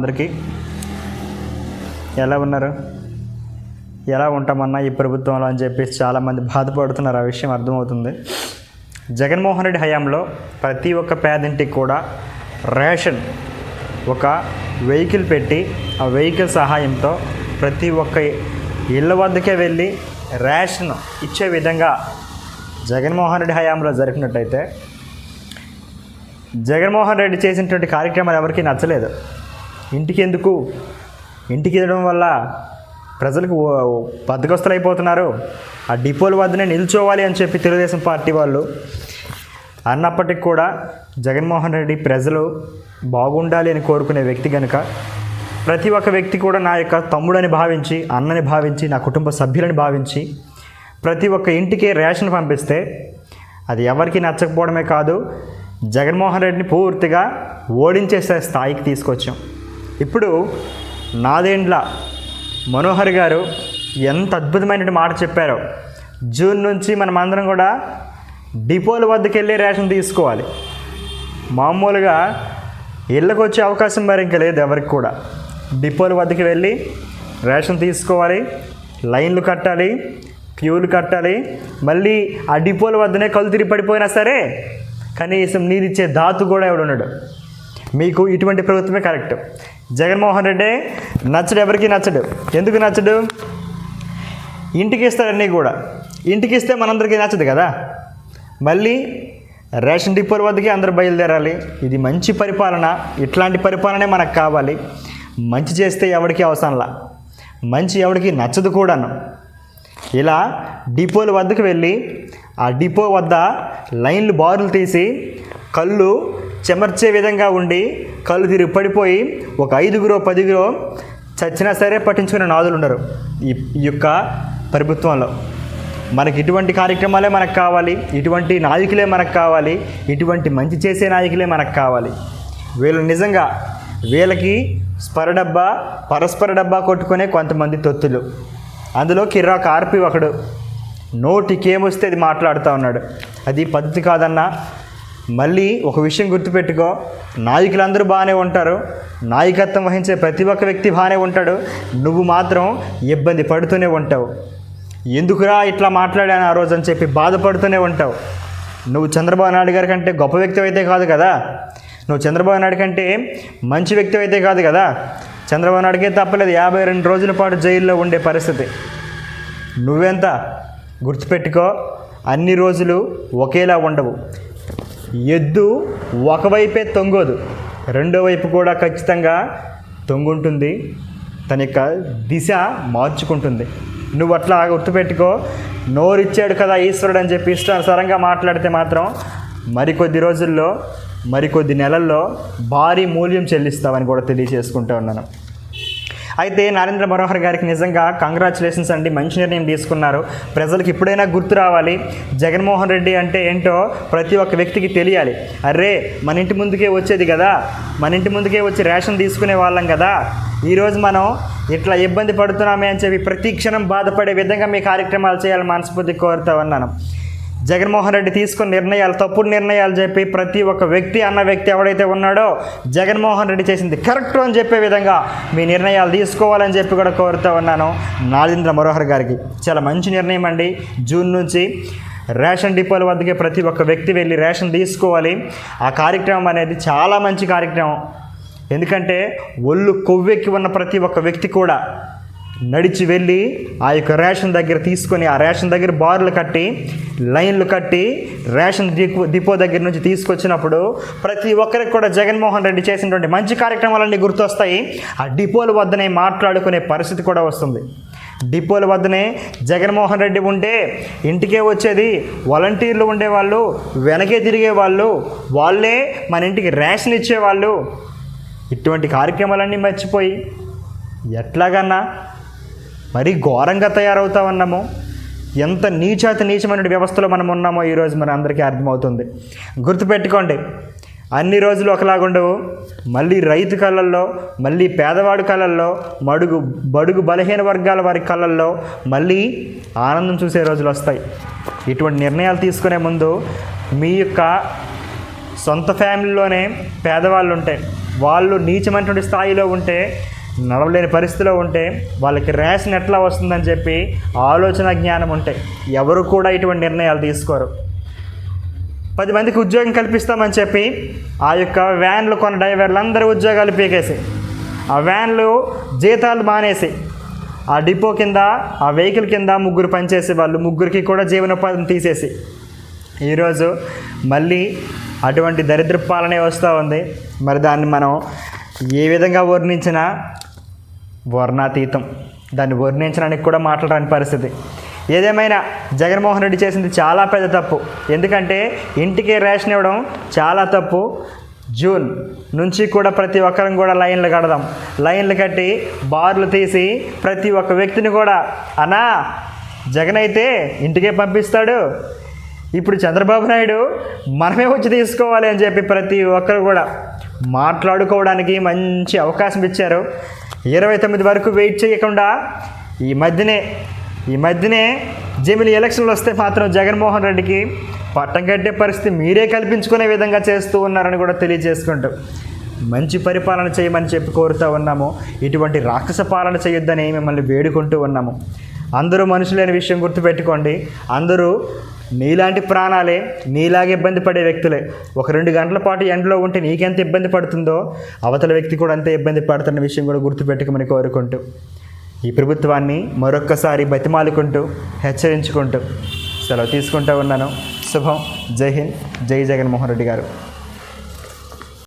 అందరికీ ఎలా ఉన్నారు? ఎలా ఉంటామన్నా ఈ ప్రభుత్వంలో అని చెప్పేసి చాలామంది బాధపడుతున్నారు. ఆ విషయం అర్థమవుతుంది. జగన్మోహన్ రెడ్డి హయాంలో ప్రతి ఒక్క పేదింటికి కూడా రేషన్ ఒక వెహికల్ పెట్టి ఆ వెహికల్ సహాయంతో ప్రతి ఒక్క ఇళ్ళ వద్దకే వెళ్ళి రేషన్ ఇచ్చే విధంగా జగన్మోహన్ రెడ్డి హయాంలో జరిపినట్టయితే జగన్మోహన్ రెడ్డి చేసినటువంటి కార్యక్రమాలు ఎవరికీ నచ్చలేదు. ఇంటికి ఎందుకు ఇంటికి వెళ్ళడం వల్ల ప్రజలకు బద్దగస్తులు బద్దకొస్తలు అయిపోతున్నారు ఆ డిపోల వద్దనే నిల్చోవాలి అని చెప్పి తెలుగుదేశం పార్టీ వాళ్ళు అన్నప్పటికి కూడా జగన్మోహన్ రెడ్డి ప్రజలు బాగుండాలి అని కోరుకునే వ్యక్తి కనుక ప్రతి ఒక్క వ్యక్తి కూడా నా యొక్క తమ్ముడని భావించి అన్నని భావించి నా కుటుంబ సభ్యులని భావించి ప్రతి ఒక్క ఇంటికి రేషన్ పంపిస్తే అది ఎవరికి నచ్చకపోవడమే కాదు జగన్మోహన్ రెడ్డిని పూర్తిగా ఓడించేసే స్థాయికి తీసుకొచ్చాం. ఇప్పుడు నాదేండ్ల మనోహర్ గారు ఎంత అద్భుతమైన మాట చెప్పారో. జూన్ నుంచి మనం అందరం కూడా డిపోల వద్దకు వెళ్ళి రేషన్ తీసుకోవాలి. మామూలుగా ఇళ్ళకు వచ్చే అవకాశం మరి ఇంకా లేదు ఎవరికి కూడా. డిపోల వద్దకు వెళ్ళి రేషన్ తీసుకోవాలి లైన్లు కట్టాలి క్యూలు కట్టాలి మళ్ళీ ఆ డిపోల వద్దనే కళ్ళు తిరిగి పడిపోయినా సరే కనీసం నీరిచ్చే దాతు కూడా ఎవడున్నాడు. మీకు ఇటువంటి ప్రభుత్వమే కరెక్ట్. జగన్మోహన్ రెడ్డి నచ్చడు ఎవరికి నచ్చడు. ఎందుకు నచ్చడు? ఇంటికి ఇస్తారన్నీ కూడా. ఇంటికి ఇస్తే మనందరికీ నచ్చదు కదా. మళ్ళీ రేషన్ డిపోల వద్దకి అందరూ బయలుదేరాలి. ఇది మంచి పరిపాలన. ఇట్లాంటి పరిపాలనే మనకు కావాలి. మంచి చేస్తే ఎవరికి అవసరంలా? మంచి ఎవరికి నచ్చదు కూడాను. ఇలా డిపోల వద్దకు వెళ్ళి ఆ డిపో వద్ద లైన్లు బారులు తీసి కళ్ళు చెమర్చే విధంగా ఉండి కళ్ళు తిరిగి పడిపోయి ఒక ఐదుగురో పదిగురో చచ్చినా సరే పట్టించుకునే నాదులు ఉండరు. ఈ యొక్క ప్రభుత్వంలో మనకి ఇటువంటి కార్యక్రమాలే మనకు కావాలి ఇటువంటి నాయకులే మనకు కావాలి ఇటువంటి మంచి చేసే నాయకులే మనకు కావాలి. వీళ్ళు నిజంగా వీళ్ళకి స్పర డబ్బా పరస్పర డబ్బా కొట్టుకునే కొంతమంది తొత్తులు. అందులో కిర్రాక్ ఆర్పి ఒకడు. నోటికేమొస్తే అది మాట్లాడుతూ ఉన్నాడు. అది పద్ధతి కాదన్నా మళ్ళీ ఒక విషయం గుర్తుపెట్టుకో. నాయకులందరూ బాగానే ఉంటారు. నాయకత్వం వహించే ప్రతి ఒక్క వ్యక్తి బాగానే ఉంటాడు. నువ్వు మాత్రం ఇబ్బంది పడుతూనే ఉంటావు. ఎందుకురా ఇట్లా మాట్లాడాను ఆ రోజు అని చెప్పి బాధపడుతూనే ఉంటావు. నువ్వు చంద్రబాబు నాయుడు గారి కంటే గొప్ప వ్యక్తి అయితే కాదు కదా? నువ్వు చంద్రబాబు నాయుడు కంటే మంచి వ్యక్తి అయితే కాదు కదా? చంద్రబాబు నాయుడుకే తప్పలేదు. యాభై రెండు రోజుల పాటు జైల్లో ఉండే పరిస్థితి. నువ్వెంత? గుర్తుపెట్టుకో. అన్ని రోజులు ఒకేలా ఉండవు. ఎద్దు ఒకవైపే తొంగోదు. రెండో వైపు కూడా ఖచ్చితంగా తొంగుంటుంది. తన యొక్క దిశ మార్చుకుంటుంది. నువ్వు అట్లా గుర్తుపెట్టుకో నోరిచ్చాడు కదా ఈశ్వరుడు అని చెప్పి ఇష్టానుసారంగా మాట్లాడితే మాత్రం మరికొద్ది రోజుల్లో మరికొద్ది నెలల్లో భారీ మూల్యం చెల్లిస్తావని కూడా తెలియజేసుకుంటూ ఉన్నాను. అయితే నరేంద్ర మనోహర్ గారికి నిజంగా కంగ్రాచులేషన్స్ అండి. మంచి నిర్ణయం తీసుకున్నారు. ప్రజలకు ఇప్పుడైనా గుర్తు రావాలి. జగన్మోహన్ రెడ్డి అంటే ఏంటో ప్రతి ఒక్క వ్యక్తికి తెలియాలి. అరే మన ఇంటి ముందుకే వచ్చేది కదా. మన ఇంటి ముందుకే వచ్చి రేషన్ తీసుకునే వాళ్ళం కదా. ఈరోజు మనం ఇట్లా ఇబ్బంది పడుతున్నామే అని చెప్పి ప్రతి క్షణం బాధపడే విధంగా మీ కార్యక్రమాలు చేయాలని మనస్ఫూర్తి కోరుతా ఉన్నాను. జగన్మోహన్ రెడ్డి తీసుకున్న నిర్ణయాలు తప్పుడు నిర్ణయాలు చెప్పి ప్రతి ఒక్క వ్యక్తి అన్న వ్యక్తి ఎవడైతే ఉన్నాడో జగన్మోహన్ రెడ్డి చేసింది కరెక్ట్ అని చెప్పే విధంగా మీ నిర్ణయాలు తీసుకోవాలని చెప్పి కూడా కోరుతూ ఉన్నాను. నాగేంద్ర మనోహర్ గారికి చాలా మంచి నిర్ణయం అండి. జూన్ నుంచి రేషన్ డిపోల వద్దకే ప్రతి ఒక్క వ్యక్తి వెళ్ళి రేషన్ తీసుకోవాలి. ఆ కార్యక్రమం అనేది చాలా మంచి కార్యక్రమం. ఎందుకంటే ఒళ్ళు కొవ్వెక్కి ఉన్న ప్రతి ఒక్క వ్యక్తి కూడా నడిచి వెళ్ళి ఆ యొక్క రేషన్ దగ్గర తీసుకొని ఆ రేషన్ దగ్గర బార్లు కట్టి లైన్లు కట్టి రేషన్ డిపో డిపో దగ్గర నుంచి తీసుకొచ్చినప్పుడు ప్రతి ఒక్కరికి కూడా జగన్మోహన్ రెడ్డి చేసినటువంటి మంచి కార్యక్రమాలన్నీ గుర్తొస్తాయి. ఆ డిపోల వద్దనే మాట్లాడుకునే పరిస్థితి కూడా వస్తుంది. డిపోల వద్దనే జగన్మోహన్ రెడ్డి ఉంటే ఇంటికే వచ్చేది వాలంటీర్లు ఉండేవాళ్ళు వెనకే తిరిగేవాళ్ళు వాళ్ళే మన ఇంటికి రేషన్ ఇచ్చేవాళ్ళు. ఇటువంటి కార్యక్రమాలన్నీ మర్చిపోయి ఎట్లాగన్నా మరీ ఘోరంగా తయారవుతా ఉన్నాము ఎంత నీచాతి నీచమైన వ్యవస్థలో మనం ఉన్నామో ఈరోజు మన అందరికీ అర్థమవుతుంది. గుర్తుపెట్టుకోండి అన్ని రోజులు ఒకలాగుండవు మళ్ళీ రైతు కళ్ళల్లో మళ్ళీ పేదవాడి కళ్ళల్లో మడుగు బడుగు బలహీన వర్గాల వారి కళ్ళల్లో మళ్ళీ ఆనందం చూసే రోజులు వస్తాయి. ఇటువంటి నిర్ణయాలు తీసుకునే ముందు మీ యొక్క సొంత ఫ్యామిలీలోనే పేదవాళ్ళు ఉంటే వాళ్ళు నీచమైనటువంటి స్థాయిలో ఉంటే నడవలేని పరిస్థితిలో ఉంటే వాళ్ళకి రేషన్ ఎట్లా వస్తుందని చెప్పి ఆలోచన జ్ఞానం ఉంటే ఎవరు కూడా ఇటువంటి నిర్ణయాలు తీసుకోరు. పది మందికి ఉద్యోగం కల్పిస్తామని చెప్పి ఆ యొక్క వ్యాన్లు కొన్న డ్రైవర్లు అందరూ ఉద్యోగాలు పీకేసి ఆ వ్యాన్లు జీతాలు మానేసి ఆ డిపో కింద ఆ వెహికల్ కింద ముగ్గురు పనిచేసే వాళ్ళు ముగ్గురికి కూడా జీవనోపాధిని తీసేసి ఈరోజు మళ్ళీ అటువంటి దరిద్ర పాలనే వస్తూ ఉంది. మరి దాన్ని మనం ఏ విధంగా వర్ణించినా వర్ణాతీతం. దాన్ని వర్ణించడానికి కూడా మాట్లాడని పరిస్థితి. ఏదేమైనా జగన్మోహన్ రెడ్డి చేసింది చాలా పెద్ద తప్పు. ఎందుకంటే ఇంటికి రేషన్ ఇవ్వడం చాలా తప్పు. జూన్ నుంచి కూడా ప్రతి ఒక్కరం కూడా లైన్లు కడదాం. లైన్లు కట్టి బార్లు తీసి ప్రతి ఒక్క వ్యక్తిని కూడా అనా జగన్ అయితే ఇంటికే పంపిస్తాడు. ఇప్పుడు చంద్రబాబు నాయుడు మనమే వచ్చి తీసుకోవాలి అని చెప్పి ప్రతి ఒక్కరు కూడా మాట్లాడుకోవడానికి మంచి అవకాశం ఇచ్చారు. ఇరవై తొమ్మిది వరకు వెయిట్ చేయకుండా ఈ మధ్యనే ఈ మధ్యనే జమిలి ఎలక్షన్లు వస్తే మాత్రం జగన్మోహన్ రెడ్డికి పట్టం కట్టే పరిస్థితి మీరే కల్పించుకునే విధంగా చేస్తూ ఉన్నారని కూడా తెలియజేసుకుంటూ మంచి పరిపాలన చేయమని చెప్పి కోరుతూ ఉన్నాము. ఇటువంటి రాక్షస పాలన చేయొద్దని మిమ్మల్ని వేడుకుంటూ ఉన్నాము. అందరూ మనుషులైన విషయం గుర్తుపెట్టుకోండి. అందరూ నీలాంటి ప్రాణాలే నీలాగే ఇబ్బంది పడే వ్యక్తులే. ఒక రెండు గంటల పాటు ఎండలో ఉంటే నీకెంత ఇబ్బంది పడుతుందో అవతల వ్యక్తి కూడా అంతే ఇబ్బంది పడుతున్న విషయం కూడా గుర్తుపెట్టుకోమని కోరుకుంటూ ఈ ప్రభుత్వాన్ని మరొక్కసారి బతిమాలుకుంటూ హెచ్చరించుకుంటూ సెలవు తీసుకుంటూ ఉన్నాను. శుభం. జై హింద్. జై జగన్మోహన్ రెడ్డి గారు.